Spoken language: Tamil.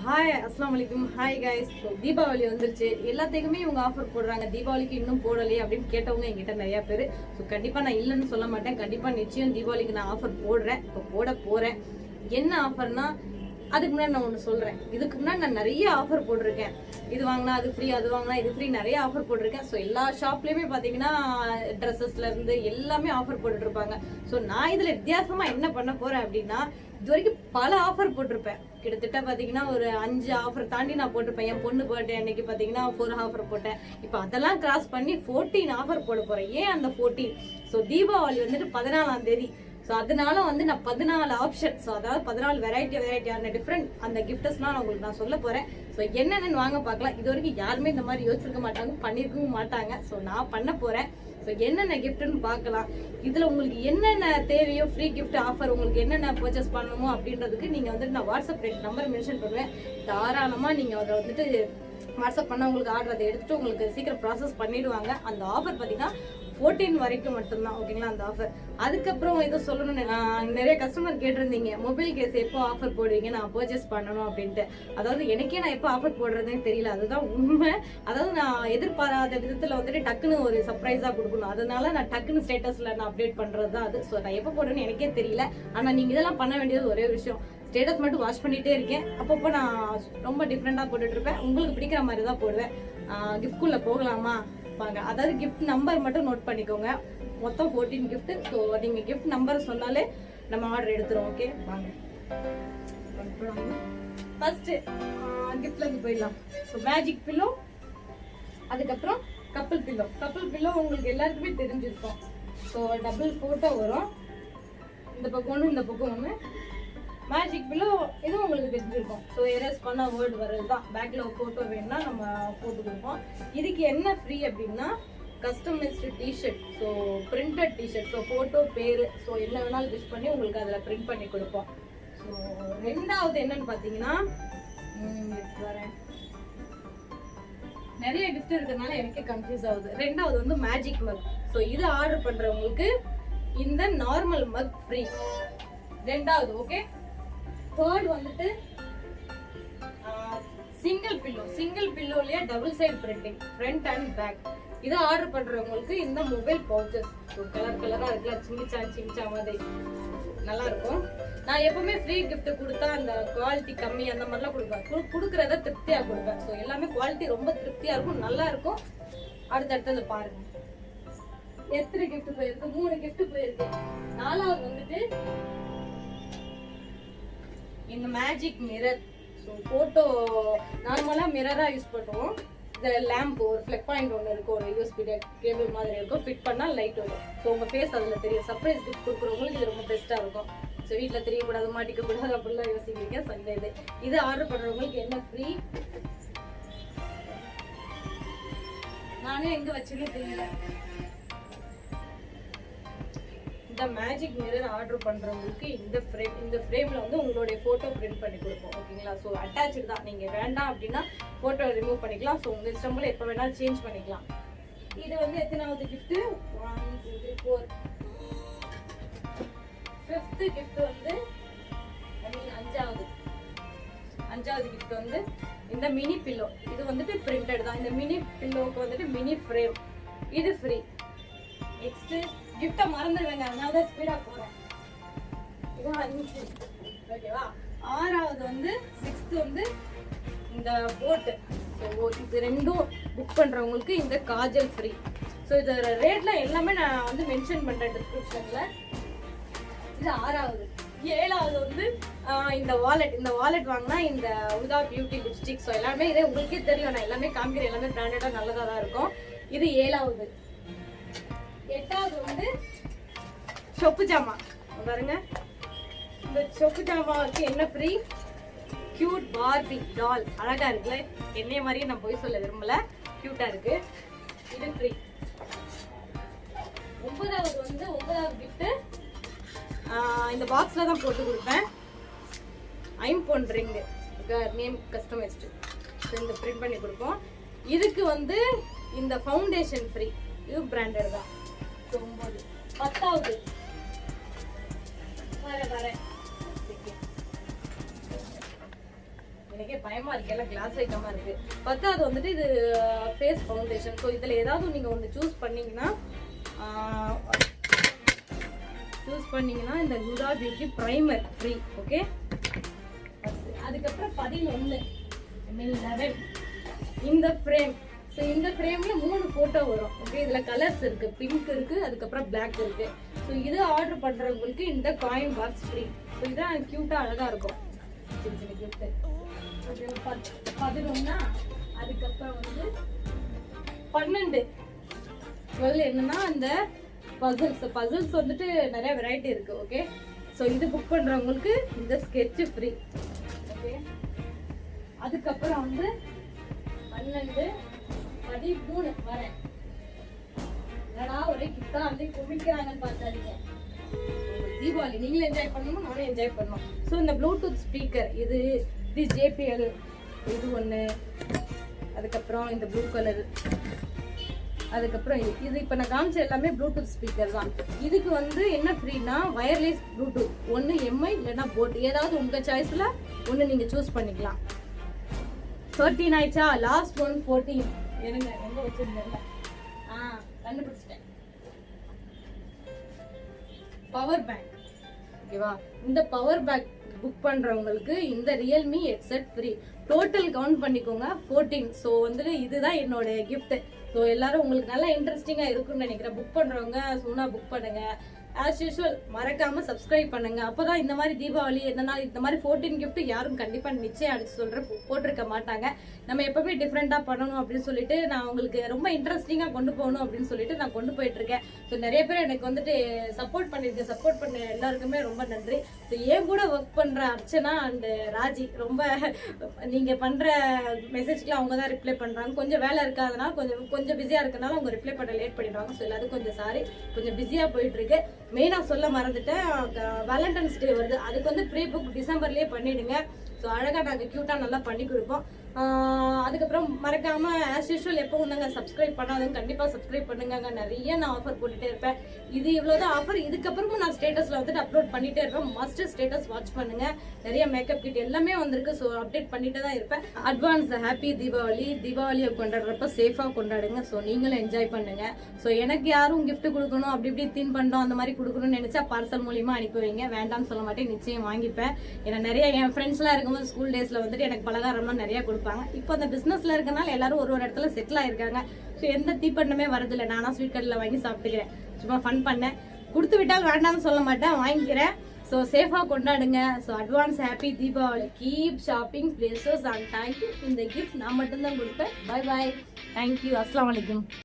ஹாய் அஸ்லாம் வலைக்கும் ஹாய் கைஸ் ஸோ தீபாவளி வந்துருச்சு. எல்லாத்துக்குமே இவங்க ஆஃபர் போடுறாங்க. தீபாவளிக்கு இன்னும் போடலையே அப்படின்னு கேட்டவங்க என்கிட்ட நிறையா பேர். ஸோ கண்டிப்பாக நான் இல்லைன்னு சொல்ல மாட்டேன். கண்டிப்பாக நிச்சயம் தீபாவளிக்கு நான் ஆஃபர் போடுறேன். இப்போ போட போகிறேன் என்ன ஆஃபர்னா அதுக்கு முன்னாடி நான் ஒன்று சொல்கிறேன் இதுக்கு முன்னாடி நான் நிறைய ஆஃபர் போட்டிருக்கேன். இது வாங்கினா அது ஃப்ரீ அது வாங்கினா இது ஃப்ரீ நிறைய ஆஃபர் போட்டிருக்கேன். ஸோ எல்லா ஷாப்லேயுமே பார்த்தீங்கன்னா ட்ரெஸ்ஸஸ்லேருந்து எல்லாமே ஆஃபர் போட்டுட்ருப்பாங்க ஸோ நான் இதில் வித்தியாசமாக என்ன பண்ண போகிறேன் அப்படின்னா இது வரைக்கும் பல ஆஃபர் போட்டிருப்பேன். கிட்டத்தட்ட பார்த்தீங்கன்னா ஒரு அஞ்சு ஆஃபர் தாண்டி நான் போட்டிருப்பேன். என் பொண்ணு போட்டேன் அன்னைக்கு பார்த்தீங்கன்னா ஃபோர் ஆஃபர் போட்டேன். இப்போ அதெல்லாம் கிராஸ் பண்ணி ஃபோர்டீன் ஆஃபர் போட போகிறேன் ஏன் அந்த ஃபோர்டீன் ஸோ தீபாவளி வந்துட்டு பதினாலாம் தேதி. ஸோ அதனால வந்து நான் பதினாலு ஆப்ஷன் ஸோ அதாவது பதினாலு வெரைட்டி வெரைட்டியான டிஃப்ரெண்ட் அந்த கிஃப்டஸ்லாம் நான் உங்களுக்கு நான் சொல்ல போகிறேன் ஸோ என்னென்னு வாங்க பார்க்கலாம். இது வரைக்கும் யாருமே இந்த மாதிரி யோசிச்சிருக்க மாட்டாங்க பண்ணியிருக்கவும் மாட்டாங்க. ஸோ நான் பண்ண போகிறேன் ஸோ என்னென்ன கிஃப்ட்னு பார்க்கலாம். இதில் உங்களுக்கு என்னென்ன தேவையோ ஃப்ரீ கிஃப்ட் ஆஃபர் உங்களுக்கு என்னென்ன பர்ச்சேஸ் பண்ணணுமோ அப்படின்றதுக்கு நீங்கள் வந்துட்டு நான் வாட்ஸ்அப் நம்பர் மென்ஷன் பண்ணுவேன். தாராளமாக நீங்கள் அதை வந்துட்டு வாட்ஸ்அப் பண்ண உங்களுக்கு ஆர்டர் அதை எடுத்துட்டு உங்களுக்கு சீக்கிரம் ப்ராசஸ் பண்ணிடுவாங்க. அந்த ஆஃபர் பார்த்தீங்கன்னா ஃபோர்டீன் வரைக்கும் மட்டும்தான் ஓகேங்களா அந்த ஆஃபர் அதுக்கப்புறம் ஏதோ சொல்லணும்னு நான் நிறைய கஸ்டமர் கேட்டிருந்தீங்க. மொபைல் கேஸ் எப்போ ஆஃபர் போடுவீங்க? நான் பர்ச்சேஸ் பண்ணணும் அப்படின்ட்டு. அதாவது எனக்கே நான் எப்போ ஆஃபர் போடுறதுன்னு தெரியல. அதுதான் உண்மை. அதாவது நான் எதிர்பாராத விதத்தில் வந்துட்டு டக்குன்னு ஒரு சர்ப்ரைஸாக கொடுக்கணும். அதனால நான் டக்குன்னு ஸ்டேட்டஸில் நான் அப்டேட் பண்ணுறது தான் அது. ஸோ நான் எப்போ போடுறேன்னு எனக்கே தெரியல. ஆனால் நீங்கள் இதெல்லாம் பண்ண வேண்டியது ஒரே விஷயம். ஸ்டேட்டஸ் மட்டும் வாஷ் பண்ணிகிட்டே இருக்கேன். அப்பப்போ நான் ரொம்ப டிஃப்ரெண்ட்டாக போட்டுட்ருப்பேன் உங்களுக்கு பிடிக்கிற மாதிரி தான் போடுவேன் கிஃப்ட்குள்ளே போகலாமா? கொடுப்பாங்க. அதாவது கிஃப்ட் நம்பர் மட்டும் நோட் பண்ணிக்கோங்க. மொத்தம் ஃபோர்டீன் கிஃப்ட் ஸோ நீங்கள் கிஃப்ட் நம்பர் சொன்னாலே நம்ம ஆர்டர் எடுத்துரும் ஓகே வாங்க. ஃபர்ஸ்ட் கிஃப்ட்லேருந்து போயிடலாம். ஸோ மேஜிக் பில்லோ அதுக்கப்புறம் கப்பல் பில்லோ கப்பல் பில்லோ உங்களுக்கு எல்லாருக்குமே தெரிஞ்சிருக்கும். ஸோ டபுள் ஃபோட்டோ வரும். இந்த பக்கம் ஒன்று இந்த பக்கம் ஒன்று மேஜிக் பில்லோ இதுவும் உங்களுக்கு தெரிஞ்சிருக்கும். ஸோ எரேஸ் பண்ண வேர்டு வர்றது தான். பேக்கில் ஒரு ஃபோட்டோ வேணும்னா நம்ம போட்டு கொடுப்போம். இதுக்கு என்ன ஃப்ரீ அப்படின்னா customised T-shirt so printed T-shirt so photo பேர். ஸோ என்ன வேணாலும் விஷ் பண்ணி உங்களுக்கு அதில் பிரிண்ட் பண்ணி கொடுப்போம். ஸோ ரெண்டாவது என்னன்னு பார்த்தீங்கன்னா வரேன். நிறைய கிஃப்ட் இருக்கிறதுனால எனக்கே கன்ஃபியூஸ் ஆகுது. ரெண்டாவது வந்து மேஜிக் மக் ஸோ இது ஆர்டர் பண்ணுறவங்களுக்கு இந்த நார்மல் மக் ஃப்ரீ ரெண்டாவது ஓகே தேர்ட் வந்துட்டு single pillow single பில்லோலயே double side printing front and back இதை ஆர்டர் பண்றவங்களுக்கு இந்த மொபைல் பவுச்சஸ் கலர் கலரா இருக்குல்ல சிங்கிச்சா சிங்கிச்சா மாதிரி. நல்லா இருக்கும் நான் எப்பவுமே ஃப்ரீ கிஃப்ட் கொடுத்தா அந்த குவாலிட்டி கம்மி அந்த மாதிரிலாம் கொடுப்பேன். கொடுக்குறத திருப்தியாக திருப்தியா கொடுப்பேன். ஸோ எல்லாமே குவாலிட்டி ரொம்ப திருப்தியா இருக்கும் நல்லா இருக்கும் அடுத்தடுத்தது பாருங்க. எத்தனை கிஃப்ட் போயிருக்கு? மூணு கிஃப்ட் போயிருக்கு. நாலாவது வந்துட்டு இந்த மேஜிக் மிரர் ஸோ ஃபோட்டோ நார்மலாக மிரராக யூஸ் பண்ணுவோம். இந்த லேம்ப் ஒரு ஃப்ளக் பாயிண்ட் ஒன்று இருக்கும் ஒரு யூஎஸ்பி கேபிள் மாதிரி இருக்கும். ஃபிட் பண்ணால் லைட் வரும். ஸோ உங்கள் ஃபேஸ் அதில் தெரியும். சர்ப்ரைஸ் கிஃப்ட் கொடுக்குறவங்களுக்கு இது ரொம்ப பெஸ்ட்டாக இருக்கும். ஸோ வீட்டில் தெரியக்கூடாது மாட்டிக்க கூடாது அப்படிலாம் யோசிக்கிறீங்க ஸோ இந்த இது. இது ஆர்டர் பண்ணுறவங்களுக்கு என்ன ஃப்ரீ நானே எங்கே வச்சுன்னே தெரியல. இந்த மேஜிக் மிரர் ஆர்டர் பண்ணுறவங்களுக்கு இந்த ஃப்ரேம் இந்த ஃப்ரேமில் வந்து உங்களுடைய ஃபோட்டோ பிரிண்ட் பண்ணி கொடுப்போம். ஓகேங்களா? ஸோ அட்டாச்சு தான். நீங்கள் வேண்டாம் அப்படின்னா ஃபோட்டோ ரிமூவ் பண்ணிக்கலாம். ஸோ உங்கள் இஷ்டம் எப்போ வேணாலும் சேஞ்ச் பண்ணிக்கலாம். இது வந்து எத்தனாவது gift one two three four fifth gift வந்து ஐ மீன் அஞ்சாவது. அஞ்சாவது கிஃப்ட் வந்து இந்த மினி பில்லோ இது வந்துட்டு பிரிண்டட் தான். இந்த மினி பில்லோவுக்கு வந்துட்டு மினி ஃப்ரேம் இது ஃப்ரீ நெக்ஸ்ட்டு கிஃப்ட்டை மறந்துடுவேங்க. அதனால தான் ஸ்பீடாக போகிறேன் இது அஞ்சு ஓகேவா ஆறாவது வந்து சிக்ஸ்த் வந்து இந்த போட்டு ஸோ இது ரெண்டும் புக் பண்ணுறவங்களுக்கு இந்த காஜல் ஃப்ரீ ஸோ இதோட ரேட்ல எல்லாமே நான் வந்து மென்ஷன் பண்ணுறேன் டிஸ்கிரிப்ஷனில் இது ஆறாவது. ஏழாவது வந்து இந்த வாலெட் இந்த வாலெட் வாங்கினா இந்த உதா பியூட்டி லிப்ஸ்டிக் ஸோ எல்லாமே இதே உங்களுக்கே தெரியும். நான் எல்லாமே காமிக்கிறேன். எல்லாமே பிராண்டடாக நல்லதாக தான் இருக்கும். இது ஏழாவது. எட்டாவது வந்து சொப்பு ஜாமா. பாருங்க. இந்த சொப்பு ஜாமாவுக்கு என்ன ஃப்ரீ கியூட் பார்பி டால் அழகா இருக்குல்ல? என்னைய மாதிரியே நான் போய் சொல்ல விரும்பல. கியூட்டா இருக்கு. இது ஃப்ரீ ஒன்பதாவது வந்து ஒன்பதாவது கிஃப்ட் இந்த பாக்ஸ்ல தான் போட்டு கொடுப்பேன். ஐம் பண்றீங்க நேம் கஸ்டமைஸ்டு இந்த பிரிண்ட் பண்ணி கொடுப்போம். இதுக்கு வந்து இந்த ஃபவுண்டேஷன் ஃப்ரீ இது பிராண்டட் தான். இது ஒன்பது. பத்தாவது. வர வர. எனக்கே பயமா இருக்கு. எல்லாம் கிளாஸ் ஐட்டமா இருக்கு. பத்தாவது வந்துட்டு இது ஃபேஸ் ஃபவுண்டேஷன் ஸோ இதில் ஏதாவது நீங்கள் ஒன்று சூஸ் பண்ணீங்கன்னா சூஸ் பண்ணீங்கன்னா இந்த குடா பியூட்டி ப்ரைமர் ஃப்ரீ ஓகே அதுக்கப்புறம் பதினொன்று லெவன் இந்த ஃப்ரேம் ஸோ இந்த ஃப்ரேம்ல மூணு ஃபோட்டோ வரும். ஓகே இதில் கலர்ஸ் இருக்கு. பிங்க் இருக்கு அதுக்கப்புறம் பிளாக் இருக்கு. ஸோ இது ஆர்டர் பண்ணுறவங்களுக்கு இந்த காயின் பாக்ஸ் ஃப்ரீ ஸோ இதான் க்யூட்டாக அழகாக இருக்கும். சின்ன சின்ன gift. அது பத்- பதினொன்னா அதுக்கப்புறம் வந்து பன்னெண்டு. டுவெல் என்னன்னா அந்த பசில்ஸ் பசில்ஸ் வந்துட்டு நிறைய வெரைட்டி இருக்கு ஓகே ஸோ இது புக் பண்ணுறவங்களுக்கு இந்த ஸ்கெட்ச் ஃப்ரீ ஓகே அதுக்கப்புறம் வந்து பன்னெண்டு பதிமூணு வரேன். என்னடா ஒரே கிட்டா வந்து குமிக்கிறாங்கன்னு பார்த்தாதீங்க தீபாவளி நீங்களும் என்ஜாய் பண்ணணும் நானும் என்ஜாய் பண்ணணும். ஸோ இந்த ப்ளூடூத் ஸ்பீக்கர் இது இது ஜேபிஎல் இது ஒன்று அதுக்கப்புறம் இந்த ப்ளூ கலர் அதுக்கப்புறம் இது. இது இப்போ நான் காமிச்ச எல்லாமே ப்ளூடூத் ஸ்பீக்கர் தான். இதுக்கு வந்து என்ன ஃப்ரீனா வயர்லெஸ் ப்ளூடூத் ஒன்று எம்ஐ இல்லைன்னா போட் ஏதாவது உங்கள் சாய்ஸில் ஒன்று நீங்கள் சூஸ் பண்ணிக்கலாம். தேர்ட்டீன் ஆயிடுச்சா? லாஸ்ட் ஒன் ஃபோர்டீன் இருங்க எங்க வச்சிருந்தேன்ல. ஆ கண்டுபிடிச்சிட்டேன். பவர் பேங்க் ஓகேவா இந்த பவர் பேங்க் புக் பண்றவங்களுக்கு இந்த Realme headset free total count பண்ணிக்கோங்க ஃபோர்டீன் ஸோ வந்துட்டு இதுதான் என்னோட gift. ஸோ எல்லாரும் உங்களுக்கு நல்லா இன்ட்ரெஸ்டிங்காக இருக்குன்னு நினைக்கிறேன். புக் பண்றவங்க சொன்னா புக் பண்ணுங்க. ஆஸ் யூஷுவல் மறக்காம சப்ஸ்கிரைப் பண்ணுங்க. அப்பதான் இந்த மாதிரி தீபாவளி என்னன்னா இந்த மாதிரி ஃபோர்டீன் கிஃப்ட் யாரும் கண்டிப்பா நிச்சயம் அடிச்சு சொல்ற போட்டிருக்க மாட்டாங்க. நம்ம எப்பவுமே டிஃப்ரெண்டா பண்ணணும் அப்படின்னு சொல்லிட்டு நான் உங்களுக்கு ரொம்ப இன்ட்ரெஸ்டிங்கா கொண்டு போகணும் அப்படின்னு சொல்லிட்டு நான் கொண்டு போயிட்டு இருக்கேன் ஸோ நிறைய பேர் எனக்கு வந்துட்டு சப்போர்ட் பண்ணிருக்கேன் சப்போர்ட் பண்ண எல்லாருக்குமே ரொம்ப நன்றி. ஸோ என் கூட ஒர்க் பண்ற அர்ச்சனா அண்ட் ராஜி ரொம்ப நீங்க பண்ற மெசேஜ்க்குலாம் அவங்க தான் ரிப்ளை பண்றாங்க. கொஞ்சம் வேலை இருக்காதனால கொஞ்சம் கொஞ்சம் பிஸியா இருக்கனால அவங்க ரிப்ளை பண்ண லேட் பண்ணிடுவாங்க. ஸோ எல்லாத்துக்கும் கொஞ்சம் சாரி கொஞ்சம் பிஸியா போயிட்டு இருக்கு மெயினாக சொல்ல மறந்துட்டேன். வேலண்டைன்ஸ் டே வருது. அதுக்கு வந்து ப்ரீ புக் டிசம்பர்லேயே பண்ணிவிடுங்க ஸோ அழகாக நாங்கள் க்யூட்டாக நல்லா பண்ணி கொடுப்போம். அதுக்கப்புறம் மறக்காம ஆஸ் யூஷுவல் எப்போ வந்தாங்க சப்ஸ்கிரைப் பண்ணாதவங்க கண்டிப்பாக சப்ஸ்கிரைப் பண்ணுங்க நிறைய நான் ஆஃபர் போட்டுட்டே இருப்பேன். இது இவ்வளவுதான் ஆஃபர் இதுக்கப்புறமும் நான் ஸ்டேட்டஸில் வந்துட்டு அப்லோட் பண்ணிட்டே இருப்பேன். மஸ்ட் ஸ்டேட்டஸ் வாட்ச் பண்ணுங்க. நிறைய மேக்கப் கிட் எல்லாமே வந்திருக்கு. ஸோ அப்டேட் பண்ணிகிட்டே தான் இருப்பேன். அட்வான்ஸ் ஹாப்பி தீபாவளி தீபாவளியை கொண்டாடுறப்ப சேஃபாக கொண்டாடுங்க. ஸோ நீங்களும் என்ஜாய் பண்ணுங்க. ஸோ எனக்கு யாரும் கிஃப்ட் கொடுக்கணும் அப்படி இப்படி தீன் பண்ணுறோம் அந்த மாதிரி கொடுக்கணும்னு நினச்சா பார்சல் மூலியமாக அனுப்பி வைங்க. வேண்டாம்னு சொல்ல மாட்டேன். நிச்சயம் வாங்கிப்பேன். ஏன்னா நிறைய என் ஃப்ரெண்ட்ஸ்லாம் இருக்கும்போது ஸ்கூல் டேஸில் வந்துட்டு எனக்கு பலகாரம்லாம் நிறைய கொடுப்பாங்க இப்போ அந்த பிஸ்னஸில் இருக்கனால எல்லாரும் ஒரு ஒரு இடத்துல செட்டில் ஆயிருக்காங்க. ஸோ எந்த தீப்பண்டமே வரதில்லை நானா ஸ்வீட் கடையில் வாங்கி சாப்பிட்டுக்கிறேன். சும்மா ஃபன் பண்ணேன். கொடுத்து விட்டால் வேண்டாம்னு சொல்ல மாட்டேன். வாங்கிக்கிறேன். ஸோ சேஃபாக கொண்டாடுங்க. So advance happy Deepavali. Keep shopping places and thank you இந்த கிஃப்ட் நான் மட்டும்தான் கொடுப்பேன். பை பாய் தேங்க்யூ அஸ்லாம் வலைக்கும்